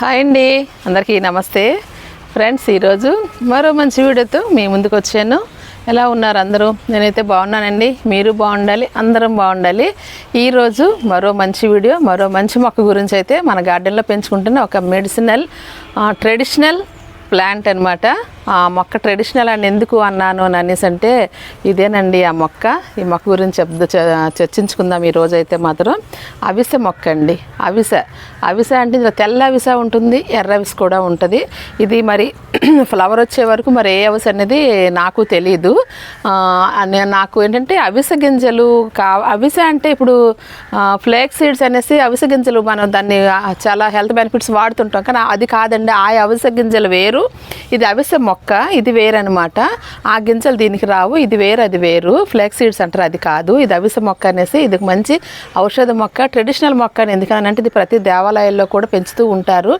Hi అండి. అందరికీ నమస్తే. ఫ్రెండ్స్ ఈరోజు మరో మంచి వీడియోతో మీ ముందుకు వచ్చాను. ఎలా ఉన్నారు అందరూ? నేనైతే బాగున్నానండి. మీరు బాగుండాలి అందరం బాగుండాలి. ఈరోజు మరో మంచి వీడియో మరో మంచి మొక్క గురించి అయితే మన గార్డెన్లో పెంచుకుంటున్న ఒక మెడిసినల్ ట్రెడిషనల్ ప్లాంట్ అనమాట ఆ మొక్క ట్రెడిషనల్ అని ఎందుకు అన్నాను అని అనేసి అంటే ఇదేనండి ఆ మొక్క. ఈ మొక్క గురించి చెప్ద చ- చర్చించుకుందాం ఈ రోజు అయితే మాత్రం. అవిసె మొక్క అండి. అవిసె. అవిసె అంటే ఇందులో తెల్ల అవిసె ఉంటుంది ఎర్ర అవిసె కూడా ఉంటుంది. ఇది మరి ఫ్లవర్ వచ్చే వరకు మరి ఏ అవిసె అనేది నాకు తెలియదు నాకు ఏంటంటే అవిసె గింజలు కా అవిసె అంటే ఇప్పుడు ఫ్లేక్ సీడ్స్ అనేసి అవిసె గింజలు మనం దాన్ని చాలా హెల్త్ బెనిఫిట్స్ వాడుతుంటాం. కానీ అది కాదండి ఆ అవిసె గింజలు వేరు. ఇది అవిసె మొక్క. మొక్క ఇది వేరు ఆ గింజలు దీనికి రావు ఇది వేరు అది వేరు. ఫ్లేక్ సీడ్స్ అంటారు అది కాదు. ఇది అవిసె మొక్క అనేసి ఇది మంచి ఔషధ మొక్క ట్రెడిషనల్ మొక్క అని. ఎందుకని అంటే ఇది ప్రతి దేవాలయాల్లో కూడా పెంచుతూ ఉంటారు.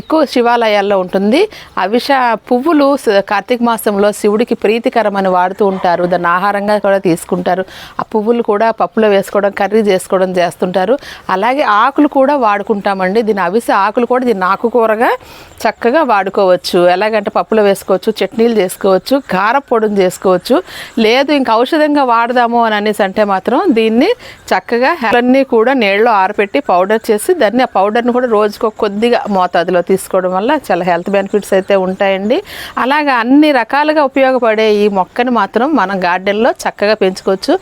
ఎక్కువ శివాలయాల్లో ఉంటుంది. అవిష పువ్వులు కార్తీక మాసంలో శివుడికి ప్రీతికరమని వాడుతూ ఉంటారు. దాన్ని ఆహారంగా కూడా తీసుకుంటారు. ఆ పువ్వులు కూడా పప్పులో వేసుకోవడం కర్రీ చేసుకోవడం చేస్తుంటారు. అలాగే ఆకులు కూడా వాడుకుంటామండి. దీని అవిసె ఆకులు కూడా దీన్ని ఆకుకూరగా చక్కగా వాడుకోవచ్చు. ఎలాగంటే పప్పులో వేసుకోవచ్చు. చట్నీలు చేసుకోవచ్చు కారపొడిని చేసుకోవచ్చు. లేదు ఇంకా ఔషధంగా వాడదాము అని అనేసి అంటే మాత్రం దీన్ని చక్కగా అన్నీ కూడా నీళ్ళలో ఆరపెట్టి పౌడర్ చేసి దాన్ని ఆ పౌడర్ని కూడా రోజుకు కొద్దిగా మోతాదులో తీసుకోవడం వల్ల చాలా హెల్త్ బెనిఫిట్స్ అయితే ఉంటాయండి. అలాగా అన్ని రకాలుగా ఉపయోగపడే ఈ మొక్కని మాత్రం మనం గార్డెన్లో చక్కగా పెంచుకోవచ్చు.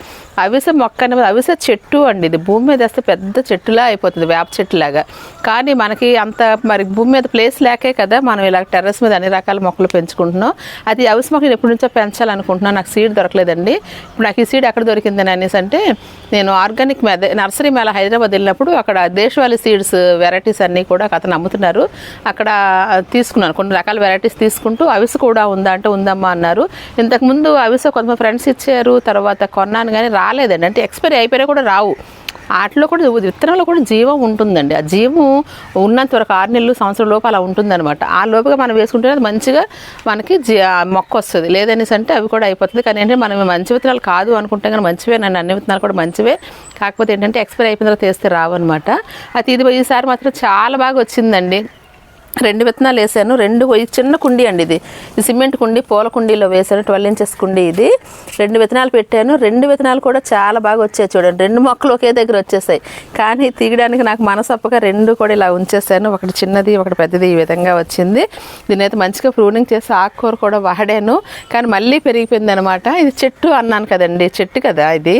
అవిస మొక్క అనేది చెట్టు అండి ఇది. భూమి మీద వేస్తే పెద్ద చెట్టులా అయిపోతుంది వేప చెట్టులాగా. కానీ మనకి అంత మరి భూమి మీద ప్లేస్ లేకే కదా మనం ఇలా టెర్రస్ మీద అన్ని రకాల మొక్కలు పెంచుకుంటాం. పెంచుకుంటున్నాం అది హౌస్ మొక్క నేను ఎప్పటి నుంచో పెంచాలనుకుంటున్నాను నాకు సీడ్ దొరకలేదండి. ఇప్పుడు నాకు ఈ సీడ్ ఎక్కడ దొరికిందని అనేసి అంటే నేను ఆర్గానిక్ మేద నర్సరీ మేళ హైదరాబాద్ వెళ్ళినప్పుడు అక్కడ దేశవాళీ సీడ్స్ వెరైటీస్ అన్నీ కూడా అతను అమ్ముతున్నారు. అక్కడ తీసుకున్నాను. కొన్ని రకాల వెరైటీస్ తీసుకుంటూ అవిస కూడా ఉందా అంటే ఉందమ్మా అన్నారు. ఇంతకుముందు అవిస కొంతమంది ఫ్రెండ్స్ ఇచ్చారు. తర్వాత కొన్నాను కానీ రాలేదండి. అంటే ఎక్స్పైరీ అయిపోయినా కూడా రావు. వాటిలో కూడా విత్తనంలో కూడా జీవం ఉంటుందండి. ఆ జీవం ఉన్నంత వరకు ఆరు నెలలు సంవత్సరం లోపు అలా ఉంటుందన్నమాట. ఆ లోపుగా మనం వేసుకుంటే అది మంచిగా మనకి జీ మొక్క వస్తుంది. లేదనేసి అంటే అవి కూడా అయిపోతుంది. కానీ ఏంటంటే మనం మంచి విత్తనాలు కాదు అనుకుంటే కానీ మంచివే. నన్ను అన్ని విత్తనాలు కూడా మంచివే. కాకపోతే ఏంటంటే ఎక్స్పైర్ అయిపోయిన తర్వాత వేస్తే రావన్నమాట. అది ఇది ఈసారి మాత్రం చాలా బాగా వచ్చిందండి. రెండు విత్తనాలు వేసాను. రెండు చిన్న కుండీ అండి ఇది. ఈ సిమెంట్ కుండీ పూల కుండీలో వేసాను ట్వెల్వ్ ఇంచెస్ కుండీ ఇది. రెండు విత్తనాలు పెట్టాను. రెండు విత్తనాలు కూడా చాలా బాగా వచ్చాయి చూడండి. రెండు మొక్కలు ఒకే దగ్గర వచ్చేసాయి. కానీ తీయడానికి నాకు మనసప్పగా రెండు కూడా ఇలా ఉంచేసాను. ఒకటి చిన్నది ఒకటి పెద్దది ఈ విధంగా వచ్చింది. దీని అయితే మంచిగా ప్రూనింగ్ చేసి ఆకుకూర కూడా వాడాను. కానీ మళ్ళీ పెరిగిపోయింది అనమాట ఇది చెట్టు అన్నాను కదండి. చెట్టు కదా ఇది.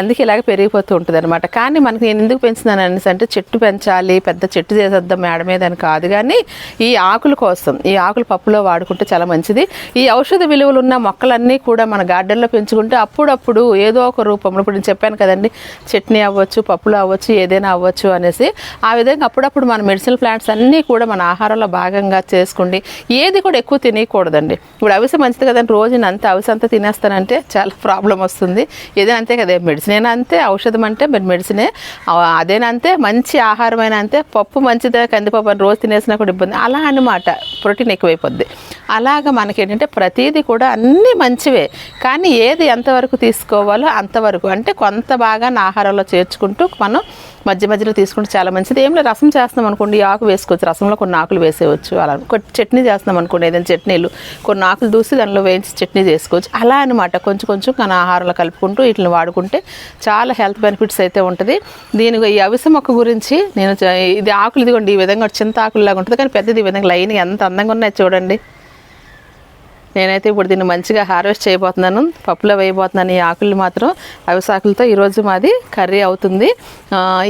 అందుకే ఇలాగ పెరిగిపోతూ ఉంటుంది అనమాట కానీ మనకి నేను ఎందుకు పెంచుతున్నాను అనేసి అంటే చెట్టు పెంచాలి పెద్ద చెట్టు చేసేద్దాం మేడ మీద అని కాదు. కానీ ఈ ఆకుల కోసం ఈ ఆకులు పప్పులో వాడుకుంటే చాలా మంచిది. ఈ ఔషధ విలువలు ఉన్న మొక్కలన్నీ కూడా మన గార్డెన్లో పెంచుకుంటే అప్పుడప్పుడు ఏదో ఒక రూపంలో ఇప్పుడు నేను చెప్పాను కదండి చట్నీ అవ్వచ్చు పప్పులు అవ్వచ్చు ఏదైనా అవ్వచ్చు అనేసి ఆ విధంగా అప్పుడప్పుడు మన మెడిసిన్ ప్లాంట్స్ అన్నీ కూడా మన ఆహారంలో భాగంగా చేసుకోండి ఏది కూడా ఎక్కువ తినేయకూడదండి. ఇప్పుడు అవిసె మంచిది కదండి రోజు నేను అంతే అవిసె అంతా తినేస్తానంటే చాలా ప్రాబ్లం వస్తుంది. ఏదైనా అంతే కదా మెడిసిన్ అయినా అంతే ఔషధం అంటే మరి మెడిసినే. అదేనంతే మంచి ఆహారం అయినా అంతే పప్పు మంచిదే కందిపప్పు అని రోజు తినేసినా కూడా ఇబ్బంది అలా అన్నమాట. ప్రోటీన్ ఎక్కువైపోద్ది. అలాగ మనకి ఏంటంటే ప్రతిదీ కూడా అన్నీ మంచివే. కానీ ఏది ఎంతవరకు తీసుకోవాలో అంతవరకు. అంటే కొంత బాగా ఆహారంలో చేర్చుకుంటూ మనం మధ్య మధ్యలో తీసుకుంటే చాలా మంచిది. ఏం లేదు రసం చేస్తున్నాం అనుకోండి ఈ ఆకు వేసుకోవచ్చు. రసంలో కొన్ని ఆకులు వేసేయచ్చు అలా కొన్ని చట్నీ చేస్తున్నాం అనుకోండి ఏదైనా చట్నీలు. కొన్ని ఆకులు దూసి దానిలో వేయించి చట్నీ చేసుకోవచ్చు. అలా అనమాట కొంచెం కొంచెం మన ఆహారంలో కలుపుకుంటూ వీటిని వాడుకుంటే చాలా హెల్త్ బెనిఫిట్స్ అయితే ఉంటుంది. దీని ఈ అవిసె మొక్క గురించి నేను ఇది ఆకులు ఇదిగోండి ఈ విధంగా చింత ఆకుల్లాగా ఉంటుంది. కానీ పెద్దది ఈ విధంగా లైన్ ఎంత అందంగా ఉన్నాయి చూడండి. నేనైతే ఇప్పుడు దీన్ని మంచిగా హార్వెస్ట్ చేయబోతున్నాను. పప్పులో వేయబోతున్నాను ఈ ఆకులు మాత్రం. అవిసె ఆకులతో ఈరోజు మాది కర్రీ అవుతుంది.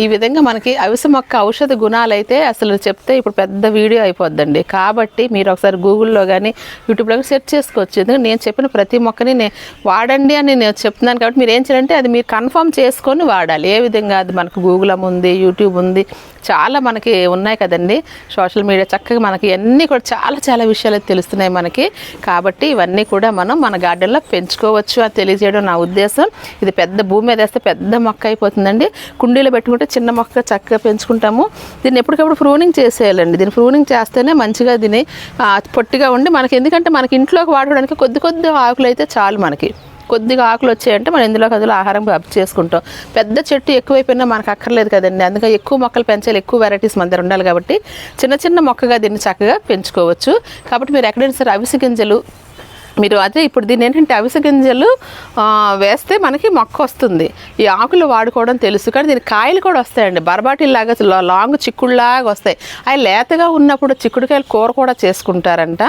ఈ విధంగా మనకి అవిసె మొక్క ఔషధ గుణాలు అయితే అసలు చెప్తే ఇప్పుడు పెద్ద వీడియో అయిపోద్దండి. కాబట్టి మీరు ఒకసారి గూగుల్లో కానీ యూట్యూబ్లో కానీ సెర్చ్ చేసుకోవచ్చు. ఎందుకంటే నేను చెప్పిన ప్రతి మొక్కని నేను వాడండి అని నేను చెప్తున్నాను కాబట్టి మీరు ఏం చేయాలంటే అది మీరు కన్ఫర్మ్ చేసుకొని వాడాలి. ఏ విధంగా? అది మనకు గూగుల్ ఉంది యూట్యూబ్ ఉంది. చాలా మనకి ఉన్నాయి కదండి. సోషల్ మీడియా చక్కగా మనకి అన్నీ కూడా చాలా చాలా విషయాలు తెలుస్తున్నాయి మనకి. కాబట్టి ఇవన్నీ కూడా మనం మన గార్డెన్లో పెంచుకోవచ్చు అని తెలియజేయడం నా ఉద్దేశం. ఇది పెద్ద భూమి మీద వేస్తే పెద్ద మొక్క అయిపోతుందండి. కుండీలో పెట్టుకుంటే చిన్న మొక్క చక్కగా పెంచుకుంటాము. దీన్ని ఎప్పటికప్పుడు ప్రూనింగ్ చేసేయాలండి. దీన్ని ప్రూనింగ్ చేస్తేనే మంచిగా దీన్ని పొట్టిగా ఉండి మనకి ఎందుకంటే మనకి ఇంట్లోకి వాడుకోవడానికి కొద్ది కొద్ది ఆకులు అయితే చాలు మనకి. కొద్దిగా ఆకులు వచ్చాయంటే మనం ఇందులో అందులో ఆహారం అప్ చేసుకుంటాం. పెద్ద చెట్టు ఎక్కువైపోయినా మనకు అక్కర్లేదు కదండి. అందుకే ఎక్కువ మొక్కలు పెంచాలి ఎక్కువ వెరైటీస్ మన దగ్గర ఉండాలి కాబట్టి చిన్న చిన్న మొక్కగా దీన్ని చక్కగా పెంచుకోవచ్చు. కాబట్టి మీరు ఎక్కడైనా సరే అవిసె గింజలు మీరు అదే ఇప్పుడు దీన్ని ఏంటంటే అవిసె గింజలు వేస్తే మనకి మొక్క వస్తుంది. ఈ ఆకులు వాడుకోవడం తెలుసు కానీ దీని కాయలు కూడా వస్తాయండి. బరబాటిల్లాగా లాంగ్ చిక్కుడులాగా వస్తాయి. అవి లేతగా ఉన్నప్పుడు చిక్కుడుకాయలు కూర కూడా చేసుకుంటారంట.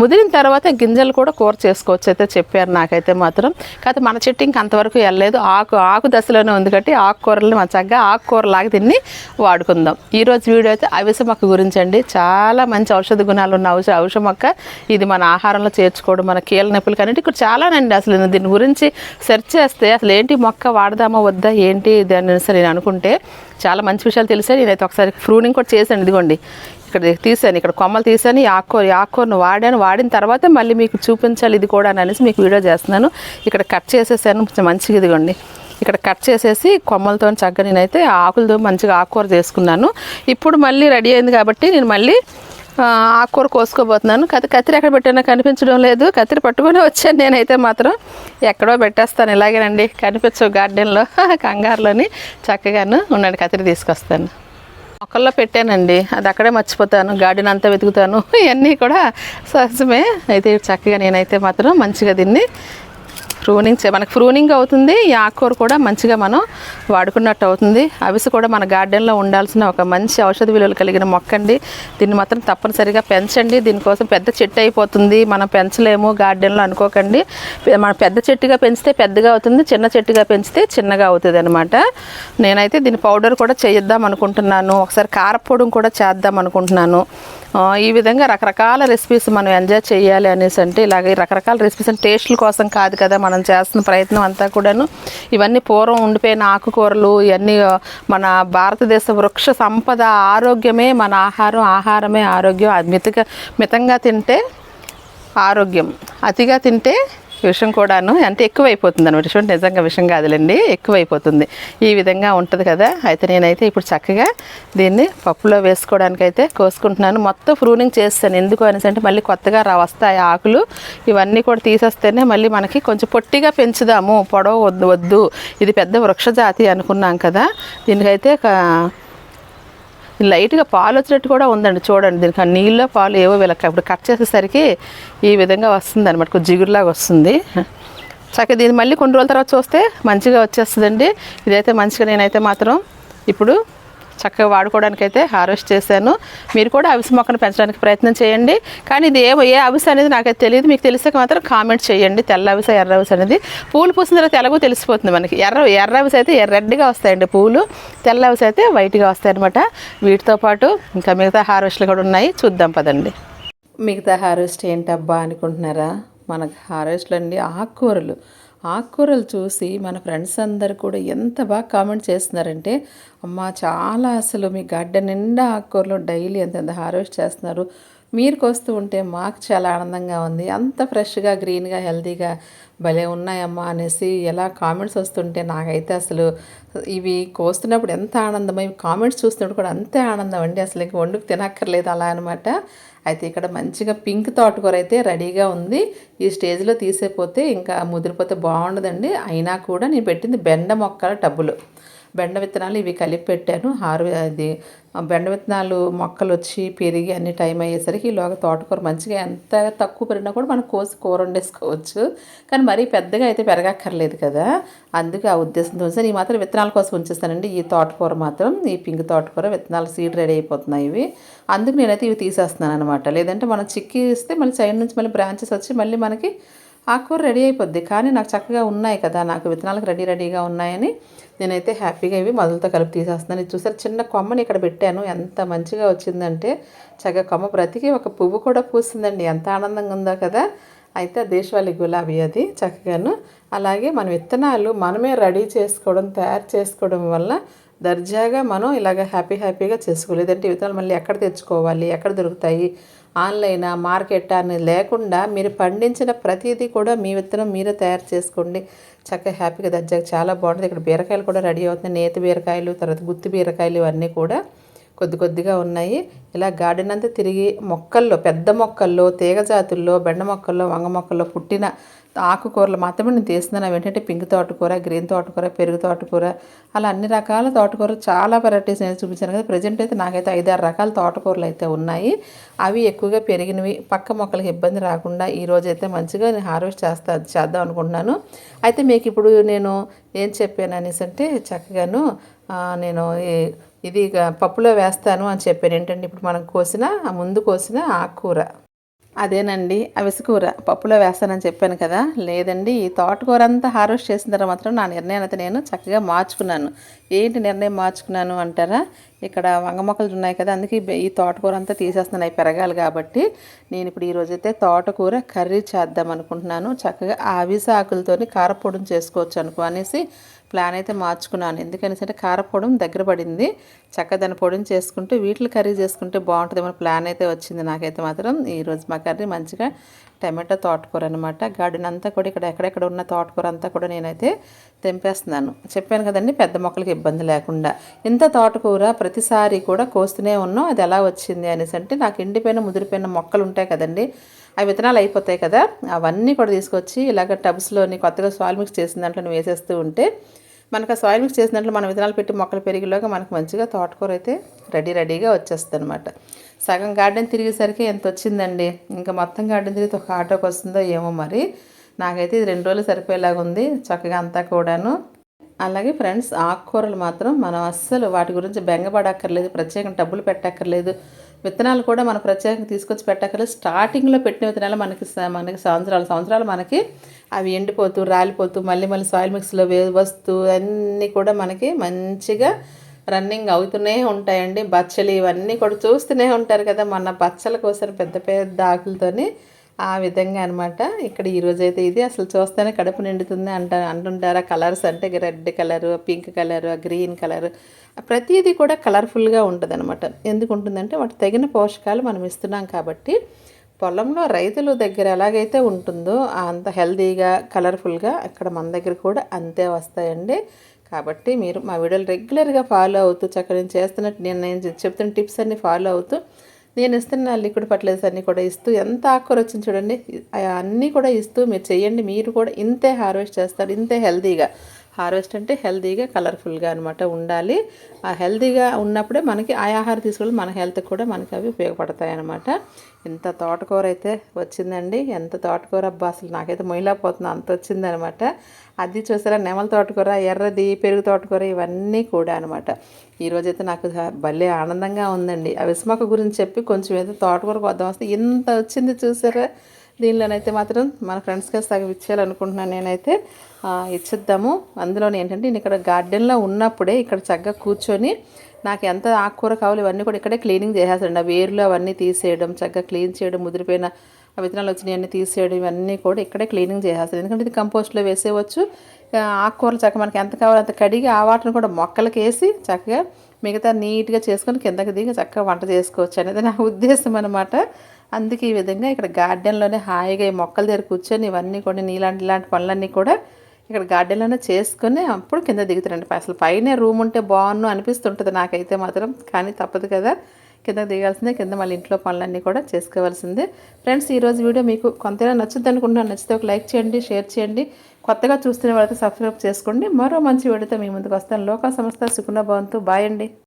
ముదిరిన తర్వాత గింజలు కూడా కూర చేసుకోవచ్చు అయితే చెప్పారు నాకైతే మాత్రం. కాకపోతే మన చెట్టు ఇంక అంతవరకు వెళ్ళలేదు. ఆకు ఆకు దశలోనే ఉంది కాబట్టి ఆకుకూరలు మన చక్కగా ఆకుకూరలాగా దీన్ని వాడుకుందాం. ఈరోజు వీడియో అయితే అవిసె మొక్క గురించి అండి. చాలా మంచి ఔషధ గుణాలు ఉన్న ఔష ఔష మొక్క. ఇది మన ఆహారంలో చేర్చుకోవడం మనకి కీళ్ళ నొప్పులు కానీ ఇక్కడ చాలానండి అసలు నేను దీని గురించి సెర్చ్ చేస్తే అసలు ఏంటి మొక్క వాడదామా వద్దా ఏంటి దాని సరే నేను అనుకుంటే చాలా మంచి విషయాలు తెలిసాయి. నేనైతే ఒకసారి ఫ్రూనింగ్ కూడా చేశాను. ఇదిగోండి. ఇక్కడ తీసాను ఇక్కడ కొమ్మలు తీసాను ఈ ఆకుకూర ఆకుకూరను వాడాను. వాడిన తర్వాత మళ్ళీ మీకు చూపించాలి ఇది కూడా అని అనేసి మీకు వీడియో చేస్తున్నాను. ఇక్కడ కట్ చేసేసాను. కొంచెం మంచిగా ఇదిగోండి. ఇక్కడ కట్ చేసేసి కొమ్మలతో చక్కగా నేనైతే ఆకులతో మంచిగా ఆకుకూర చేసుకున్నాను. ఇప్పుడు మళ్ళీ రెడీ అయింది కాబట్టి నేను మళ్ళీ ఆకుకూర కోసుకోబోతున్నాను. కత్తి కత్తిరి ఎక్కడ పెట్టానో కనిపించడం లేదు. కత్తిరి పట్టుకొని వచ్చాను నేనైతే మాత్రం. ఎక్కడో పెట్టేస్తాను. ఇలాగేనండి. కనిపించవు గార్డెన్లో. కంగారులోని చక్కగాను ఉండండి కత్తిరి తీసుకొస్తాను. మొక్కల్లో పెట్టానండి. అది అక్కడే మర్చిపోతాను. గార్డెన్ అంతా వెతుకుతాను. ఇవన్నీ కూడా సహజమే. అయితే చక్కగా నేనైతే మాత్రం మంచిగా దీన్ని ప్రూనింగ్ మనకు ప్రూనింగ్ అవుతుంది ఈ ఆకుకూర కూడా మంచిగా మనం వాడుకున్నట్టు అవుతుంది. అవిసి కూడా మన గార్డెన్లో ఉండాల్సిన ఒక మంచి ఔషధ విలువలు కలిగిన మొక్క అండి దీన్ని మాత్రం తప్పనిసరిగా పెంచండి. దీనికోసం పెద్ద చెట్టు అయిపోతుంది. మనం పెంచలేము గార్డెన్లో అనుకోకండి. మన పెద్ద చెట్టుగా పెంచితే పెద్దగా అవుతుంది చిన్న చెట్టుగా పెంచితే చిన్నగా అవుతుంది అనమాట నేనైతే దీని పౌడర్ కూడా చేయిద్దాం అనుకుంటున్నాను. ఒకసారి కారపొడి కూడా చేద్దాం అనుకుంటున్నాను. ఈ విధంగా రకరకాల రెసిపీస్ మనం ఎంజాయ్ చేయాలి అనేసి అంటే ఇలాగ రకరకాల రెసిపీస్ అంటే టేస్ట్ల కోసం కాదు కదా మనం చేస్తున్న ప్రయత్నం అంతా కూడాను. ఇవన్నీ పూర్వం ఉండిపోయిన ఆకుకూరలు ఇవన్నీ మన భారతదేశ వృక్ష సంపద ఆరోగ్యమే మన ఆహారం ఆహారమే ఆరోగ్యం. అది మితగా మితంగా తింటే ఆరోగ్యం అతిగా తింటే విషం కూడాను అంటే ఎక్కువైపోతుంది అనమాట విషం నిజంగా విషం కాదులేండి ఎక్కువైపోతుంది. ఈ విధంగా ఉంటుంది కదా. అయితే నేనైతే ఇప్పుడు చక్కగా దీన్ని పప్పులో వేసుకోవడానికైతే కోసుకుంటున్నాను. మొత్తం ఫ్రూనింగ్ చేస్తాను. ఎందుకు అనేసి అంటే మళ్ళీ కొత్తగా వస్తాయి ఆకులు. ఇవన్నీ కూడా తీసేస్తేనే మళ్ళీ మనకి కొంచెం పొట్టిగా పెంచుదాము. పొడవ వద్దు వద్దు. ఇది పెద్ద వృక్షజాతి అనుకున్నాం కదా. దీనికైతే ఒక లైట్గా పాలు వచ్చినట్టు కూడా ఉందండి. చూడండి దీనికి ఆ నీళ్ళలో పాలు ఏవో వీళ్ళకి ఇప్పుడు కట్ చేసేసరికి ఈ విధంగా వస్తుంది అనమాట కొంచెం జిగురులాగా వస్తుంది. చక్కగా దీన్ని మళ్ళీ కొన్ని రోజుల తర్వాత చూస్తే మంచిగా వచ్చేస్తుందండి. ఇదైతే మంచిగా నేనైతే మాత్రం ఇప్పుడు చక్కగా వాడుకోవడానికైతే హార్వెస్ట్ చేశాను. మీరు కూడా అవిసె మొక్కను పెంచడానికి ప్రయత్నం చేయండి. కానీ ఇది ఏ ఏ అవిసె అనేది నాకైతే తెలియదు. మీకు తెలిసాక మాత్రం కామెంట్ చేయండి. తెల్ల అవిస ఎర్ర అవిస అనేది. పూలు పూసిన తర్వాత ఎలాగో తెలిసిపోతుంది మనకి. ఎర్ర ఎర్ర అవిస అయితే రెడ్గా వస్తాయండి పూలు. తెల్ల అవిస అయితే వైట్గా వస్తాయన్నమాట. వీటితో పాటు ఇంకా మిగతా హార్వెస్ట్లు కూడా ఉన్నాయి. చూద్దాం పదండి. మిగతా హార్వెస్ట్ ఏంటబ్బా అనుకుంటున్నారా? మనకు హార్వెస్ట్లు అండి ఆకుకూరలు. ఆకుకూరలు చూసి మన ఫ్రెండ్స్ అందరు కూడా ఎంత బాగా కామెంట్ చేస్తున్నారంటే అమ్మ చాలా అసలు మీ గార్డెన్ నిండా ఆకుకూరలు డైలీ ఎంత హార్వెస్ట్ చేస్తున్నారు. మీరు కోస్తూ ఉంటే మాకు చాలా ఆనందంగా ఉంది. అంత ఫ్రెష్గా గ్రీన్గా హెల్తీగా భలే ఉన్నాయమ్మా అనేసి ఎలా కామెంట్స్ వస్తుంటే నాకైతే అసలు ఇవి కోస్తున్నప్పుడు ఎంత ఆనందం ఇవి కామెంట్స్ చూస్తున్నప్పుడు కూడా అంతే ఆనందం అండి. అసలు ఇంక వండుకు తినక్కర్లేదు అలా అనమాట అయితే ఇక్కడ మంచిగా పింక్ తోటకూర అయితే రెడీగా ఉంది. ఈ స్టేజ్లో తీసేపోతే ఇంకా ముదిరిపోతే బాగుండదండి. అయినా కూడా నేను పెట్టింది బెండ మొక్కల టబ్బులు. బెండ విత్తనాలు ఇవి కలిపి పెట్టాను. హారు అది బెండ విత్తనాలు మొక్కలు వచ్చి పెరిగి అన్ని టైం అయ్యేసరికి ఈలోగా తోటకూర మంచిగా ఎంత తక్కువ పెరిగినా కూడా మనం కోసి కూర వండేసుకోవచ్చు. కానీ మరీ పెద్దగా అయితే పెరగక్కర్లేదు కదా. అందుకే ఆ ఉద్దేశంతో సరే ఈ మాత్రం విత్తనాల కోసం ఉంచేస్తానండి. ఈ తోటకూర మాత్రం ఈ పింక్ తోటకూర విత్తనాలు సీడ్ రెడీ అయిపోతున్నాయి ఇవి. అందుకు నేనైతే ఇవి తీసేస్తున్నాను అనమాట లేదంటే మనం చిక్కి ఇస్తే మళ్ళీ సైడ్ నుంచి మళ్ళీ బ్రాంచెస్ వచ్చి మళ్ళీ మనకి ఆకుకూర రెడీ అయిపోద్ది. కానీ నాకు చక్కగా ఉన్నాయి కదా నాకు విత్తనాలకు రెడీ రెడీగా ఉన్నాయని నేనైతే హ్యాపీగా ఇవి మొదలతో కలిపి తీసేస్తున్నాను. ఇది చూసారు చిన్న కొమ్మని ఇక్కడ పెట్టాను. ఎంత మంచిగా వచ్చిందంటే చక్కగా కొమ్మ బ్రతికి ఒక పువ్వు కూడా పూసిందండి. ఎంత ఆనందంగా ఉందో కదా. అయితే దేశవాళీ గులాబీ అది చక్కగాను. అలాగే మన విత్తనాలు మనమే రెడీ చేసుకోవడం తయారు చేసుకోవడం వల్ల దర్జాగా మనం ఇలాగ హ్యాపీ హ్యాపీగా చేసుకోవాలి విత్తనాలు మళ్ళీ ఎక్కడ తెచ్చుకోవాలి ఎక్కడ దొరుకుతాయి ఆన్లైన్ మార్కెట్ అని లేకుండా మీరు పండించిన ప్రతిదీ కూడా మీ విత్తనం మీరే తయారు చేసుకోండి. చక్కగా హ్యాపీగా దర్జాగా చాలా బాగుంటుంది. ఇక్కడ బీరకాయలు కూడా రెడీ అవుతున్నాయి. నేతి బీరకాయలు తర్వాత గుత్తి బీరకాయలు ఇవన్నీ కూడా కొద్ది కొద్దిగా ఉన్నాయి. ఇలా గార్డెన్ అంతా తిరిగి మొక్కల్లో పెద్ద మొక్కల్లో తీగ జాతుల్లో బెండ మొక్కల్లో వంగ మొక్కల్లో పుట్టిన ఆకుకూరలు మాత్రమే నేను తీస్తున్నాను. అవి ఏంటంటే పింక్ తోటకూర గ్రీన్ తోటకూర పెరుగు తోటకూర అలా అన్ని రకాల తోటకూరలు చాలా వెరైటీస్ నేను చూపించాను కదా. ప్రజెంట్ అయితే నాకైతే ఐదారు రకాల తోటకూరలు అయితే ఉన్నాయి. అవి ఎక్కువగా పెరిగినవి. పక్క మొక్కలకి ఇబ్బంది రాకుండా ఈ రోజైతే మంచిగా నేను హార్వెస్ట్ చేస్తా చేద్దాం అనుకుంటున్నాను. అయితే మీకు ఇప్పుడు నేను ఏం చెప్పాను అనేసి అంటే చక్కగాను నేను ఇది పప్పులో వేస్తాను అని చెప్పాను. ఏంటంటే ఇప్పుడు మనం కోసిన ముందు కోసిన ఆకుకూర. అదేనండి. అవిసెకూర పప్పులో వేస్తానని చెప్పాను కదా. లేదండి ఈ తోటకూర అంతా హార్వెస్ట్ చేసిన తర్వాత మాత్రం నా నిర్ణయం అయితే నేను చక్కగా మార్చుకున్నాను. ఏంటి నిర్ణయం మార్చుకున్నాను అంటారా? ఇక్కడ వంగ మొక్కలు ఉన్నాయి కదా అందుకే ఈ తోటకూర అంతా తీసేస్తున్నాయి పెరగాలి కాబట్టి. నేను ఇప్పుడు ఈరోజైతే తోటకూర కర్రీ చేద్దాం అనుకుంటున్నాను. చక్కగా ఆ అవిసె ఆకులతోని కారపొడిని చేసుకోవచ్చు అనుకో అనేసి ప్లాన్ అయితే మార్చుకున్నాను. ఎందుకని అంటే కారపొడం దగ్గర పడింది. చక్కగా దాని పొడిని చేసుకుంటే వీటిని కర్రీ చేసుకుంటే బాగుంటుందేమో ప్లాన్ అయితే వచ్చింది నాకైతే మాత్రం. ఈరోజు మా కర్రీ మంచిగా టమాటో తోటకూర అనమాట గార్డెన్ అంతా కూడా ఇక్కడ ఎక్కడెక్కడ ఉన్న తోటకూర అంతా కూడా నేనైతే తెంపేస్తున్నాను. చెప్పాను కదండి పెద్ద మొక్కలకి ఇబ్బంది లేకుండా. ఇంత తోటకూర ప్రతిసారి కూడా కోస్తూనే ఉన్నాం. అది ఎలా వచ్చింది అనేసి అంటే నాకు ఎండిపోయిన ముదిరిపోయిన మొక్కలు ఉంటాయి కదండి. అవి విత్తనాలు అయిపోతాయి కదా అవన్నీ కూడా తీసుకొచ్చి ఇలాగ టబ్స్లోని కొత్తగా సాయిల్ మిక్స్ చేసిన దాంట్లో వేసేస్తూ ఉంటే మనకు ఆ సాయిల్ మిక్స్ చేసిన దాంట్లో మనం విత్తనాలు పెట్టి మొక్కలు పెరిగేలోగా మనకు మంచిగా తోటకూర అయితే రెడీ రెడీగా వచ్చేస్తుంది అనమాట సగం గార్డెన్ తిరిగేసరికి ఎంత వచ్చిందండి? ఇంకా మొత్తం గార్డెన్ తిరిగితే ఒక ఆటోకి వస్తుందో ఏమో మరి. నాకైతే ఇది రెండు రోజులు సరిపోయేలాగా ఉంది చక్కగా అంతా కూడాను. అలాగే ఫ్రెండ్స్ ఆకుకూరలు మాత్రం మనం అస్సలు వాటి గురించి బెంగపడక్కర్లేదు ప్రత్యేకంగా డబ్బులు పెట్టక్కర్లేదు. విత్తనాలు కూడా మనం ప్రత్యేకంగా తీసుకొచ్చి పెట్టక్కర్లేదు. స్టార్టింగ్లో పెట్టిన విత్తనాలు మనకి మనకి సంవత్సరాలు సంవత్సరాలు మనకి అవి ఎండిపోతూ రాలిపోతూ మళ్ళీ మళ్ళీ సాయిల్ మిక్స్లో వే వస్తూ అన్నీ కూడా మనకి మంచిగా రన్నింగ్ అవుతూనే ఉంటాయండి. బచ్చలు ఇవన్నీ కూడా చూస్తూనే ఉంటారు కదా. మన బచ్చల కోసం పెద్ద పెద్ద ఆకులతోని ఆ విధంగా అనమాట ఇక్కడ ఈరోజైతే అయితే ఇది అసలు చూస్తేనే కడుపు నిండుతుంది అంట అంటుంటారా. కలర్స్ అంటే red colour pink colour green colour. ప్రతిదీ కూడా కలర్ఫుల్గా ఉంటుంది అనమాట ఎందుకు ఉంటుందంటే వాటి తగిన పోషకాలు మనం ఇస్తున్నాం కాబట్టి పొలంలో రైతుల దగ్గర ఎలాగైతే ఉంటుందో అంత హెల్తీగా కలర్ఫుల్గా అక్కడ మన దగ్గర కూడా అంతే వస్తాయండి. కాబట్టి మీరు మా వీడియోలు రెగ్యులర్గా ఫాలో అవుతూ చక్కగా నేను చేస్తున్నట్టు నేను నేను చెప్తున్న టిప్స్ అన్ని ఫాలో అవుతూ నేను ఇస్తున్న లిక్విడ్ ఫర్టిలైజర్స్ అన్నీ కూడా ఇస్తూ ఎంత ఆకుకూర వచ్చింది చూడండి. అన్నీ కూడా ఇస్తూ మీరు చేయండి మీరు కూడా ఇంతే హార్వెస్ట్ చేస్తారు. ఇంతే హెల్తీగా. హార్వెస్ట్ అంటే హెల్తీగా కలర్ఫుల్గా అనమాట ఉండాలి. ఆ హెల్తీగా ఉన్నప్పుడే మనకి ఆ ఆహారం తీసుకోవాలి మన హెల్త్కి కూడా మనకి అవి ఉపయోగపడతాయి అనమాట ఇంత తోటకూర అయితే వచ్చిందండి ఎంత తోటకూర అబ్బా! అసలు నాకైతే మొయిలాపోతుంది అంత వచ్చిందనమాట అది చూసారా? నెమల తోటకూర ఎర్రది పెరుగు తోటకూర ఇవన్నీ కూడా అనమాట ఈరోజైతే నాకు భలే ఆనందంగా ఉందండి. ఆ విస్మక గురించి చెప్పి కొంచెం ఏదో తోటకూర కొద్దాం వస్తే ఇంత వచ్చింది చూసారా? దీనిలోనైతే మాత్రం మన ఫ్రెండ్స్కి సగం ఇచ్చేయాలనుకుంటున్నాను నేనైతే. ఇచ్చిద్దాము. అందులో ఏంటంటే నేను ఇక్కడ గార్డెన్లో ఉన్నప్పుడే ఇక్కడ చక్కగా కూర్చొని నాకు ఎంత ఆకుకూర కావాలి ఇవన్నీ కూడా ఇక్కడే క్లీనింగ్ చేసేస్తాండి ఆ వేర్లు అవన్నీ తీసేయడం చక్కగా క్లీన్ చేయడం ముదిరిపోయిన ఆ విత్తనాలు వచ్చినాయి అన్నీ తీసేయడం ఇవన్నీ కూడా ఇక్కడే క్లీనింగ్ చేసేస్తాను. ఎందుకంటే ఇది కంపోస్ట్లో వేసేయవచ్చు. ఆకుకూరలు చక్కగా మనకి ఎంత కావాలో అంత కడిగి ఆ వాటిని కూడా మొక్కలకి వేసి చక్కగా మిగతా నీట్గా చేసుకొని కిందకి దిగి చక్కగా వంట చేసుకోవచ్చు అనేది నా ఉద్దేశం అనమాట అందుకే ఈ విధంగా ఇక్కడ గార్డెన్లోనే హాయిగా ఈ మొక్కల దగ్గర కూర్చొని ఇవన్నీ కూడా నీలాంటి ఇలాంటి పనులన్నీ కూడా ఇక్కడ గార్డెన్లోనే చేసుకుని అప్పుడు కింద దిగుతారండి. అసలు పైన రూమ్ ఉంటే బాగున్ను అనిపిస్తుంటుంది నాకైతే మాత్రం కానీ తప్పదు కదా. కింద దిగాల్సిందే కింద మళ్ళీ ఇంట్లో పనులన్నీ కూడా చేసుకోవాల్సిందే. ఫ్రెండ్స్ ఈరోజు వీడియో మీకు కొంతైనా నచ్చుద్ది అనుకుంటున్నాను. నచ్చితే ఒక లైక్ చేయండి షేర్ చేయండి. కొత్తగా చూస్తున్న వాళ్ళతో సబ్స్క్రైబ్ చేసుకోండి. మరో మంచి వీడియోతో మీ ముందుకు వస్తాను. లోక సంస్థ సుకుణ భవంతు. బాయ్ అండి.